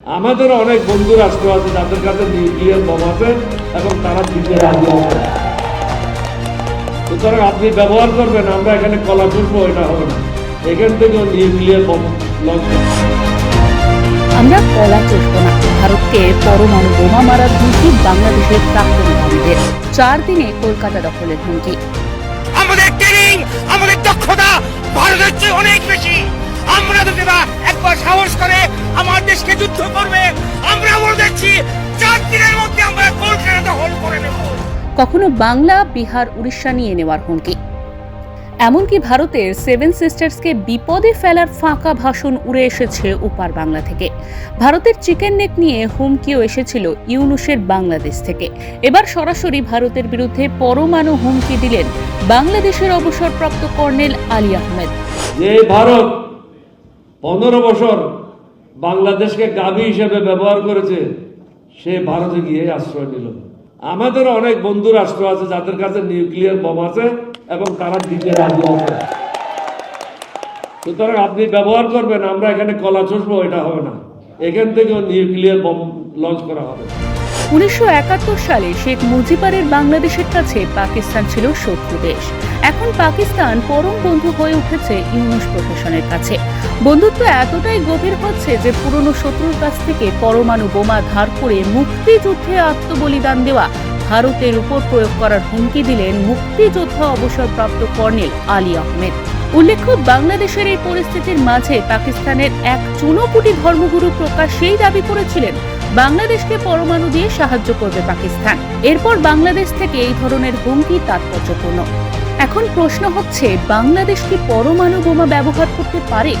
আমাদের অনেক বন্ধু রাষ্ট্র আছে যাদের কাছে নিউক্লিয়ার বোম আছে এবং তারা দিতে রাজি আছে। সুতরাং আপনি ব্যবহার করবেন আমরা এখানে কলা চুষবো এটা হবে না। এখান থেকেও নিউক্লিয়ার বোম লঞ্চ আমরা কলা চষব না ভারতকে পরমাণু বোমা মারার হুমকি বাংলাদেশের প্রাক্তন চার দিনে কলকাতা দখলের হুমকি। যুদ্ধ করবে আমরা বলে দিচ্ছি চার দিনের মধ্যে আমরা কলকাতা দখল করে নেব। কখনো বাংলা বিহার উড়িষ্যা নিয়ে নেওয়ার হুমকি। এমনকি ভারতের সেভেন সিস্টার্সকে বিপদে ফেলার ফাঁকা ভাষণ উড়ে এসেছে ওপার বাংলা থেকে। ভারতের চিকেন নেক নিয়ে হুমকিও এসেছিল ইউনুসের বাংলাদেশ থেকে। এবার সরাসরি ভারতের বিরুদ্ধে পরমাণু হুমকি দিলেন বাংলাদেশের অবসরপ্রাপ্ত কর্নেল আলী আহমেদ। যে ভারত পনেরো বছর বাংলাদেশকে গাবি হিসেবে ব্যবহার করেছে, সে ভারতে গিয়ে আশ্রয় নিল। আমাদের অনেক বন্ধু রাষ্ট্র আছে, যাদের কাছে নিউক্লিয়ার বোম আছে এবং তারা দিতে রাজি আছে। সুতরাং আপনি ব্যবহার করবেন, আমরা এখানে কলা চষবো, এটা হবে না। এখান থেকেও নিউক্লিয়ার বোম লঞ্চ করা হবে। উনিশশো একাত্তর সালে শেখ মুজিবুরের বাংলাদেশের কাছে পাকিস্তান ছিল শত্রু দেশ। এখন পাকিস্তান পরম বন্ধু হয়ে উঠেছে ইউনুস প্রশাসনের কাছে। বন্ধুত্ব এতটাই গভীর হচ্ছে যে পুরনো শত্রুর কাছ থেকে পরমাণু বোমা ধার করে মুক্তিযুদ্ধে আত্মবলিদান দেওয়া, ভারতের উপর প্রয়োগ করার হুমকি দিলেন মুক্তিযোদ্ধা অবসরপ্রাপ্ত কর্নেল আলী আহমেদ। উল্লেখ্য, বাংলাদেশের এই পরিস্থিতির মাঝে পাকিস্তানের এক চুনোপুটি ধর্মগুরু প্রকাশ্যেই দাবি করেছিলেন বাংলাদেশকে পরমাণু দিয়ে সাহায্য করবে পাকিস্তান। এরপর বাংলাদেশ থেকে এই ধরনের হুমকি তাৎপর্যপূর্ণ। এখন প্রশ্ন হচ্ছে, বাংলাদেশ কি পরমাণু বোমা ব্যবহার করতে পারে?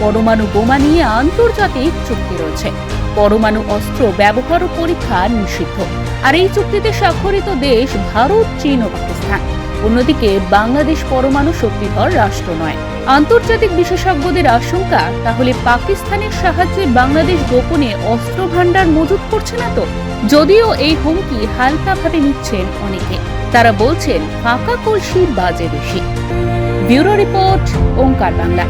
পরমাণু বোমা নিয়ে আন্তর্জাতিক চুক্তি রয়েছে। পরমাণু অস্ত্র ব্যবহার ও পরীক্ষা নিষিদ্ধ। আর এই চুক্তিতে স্বাক্ষরিত দেশ ভারত, চীন ও পাকিস্তান। অন্যদিকে, বাংলাদেশ পরমাণু শক্তিধর রাষ্ট্র নয়। আন্তর্জাতিক বিশেষজ্ঞদের আশঙ্কা, তাহলে পাকিস্তানের সাহায্যে বাংলাদেশ গোপনে অস্ত্র ভাণ্ডার মজুত করছে না তো? যদিও এই হুমকি হালকাভাবে নিচ্ছেন অনেকে। তারা বলছেন, ফাঁকা কলসি বাজে বেশি। Bureau report, Onkar Bangla.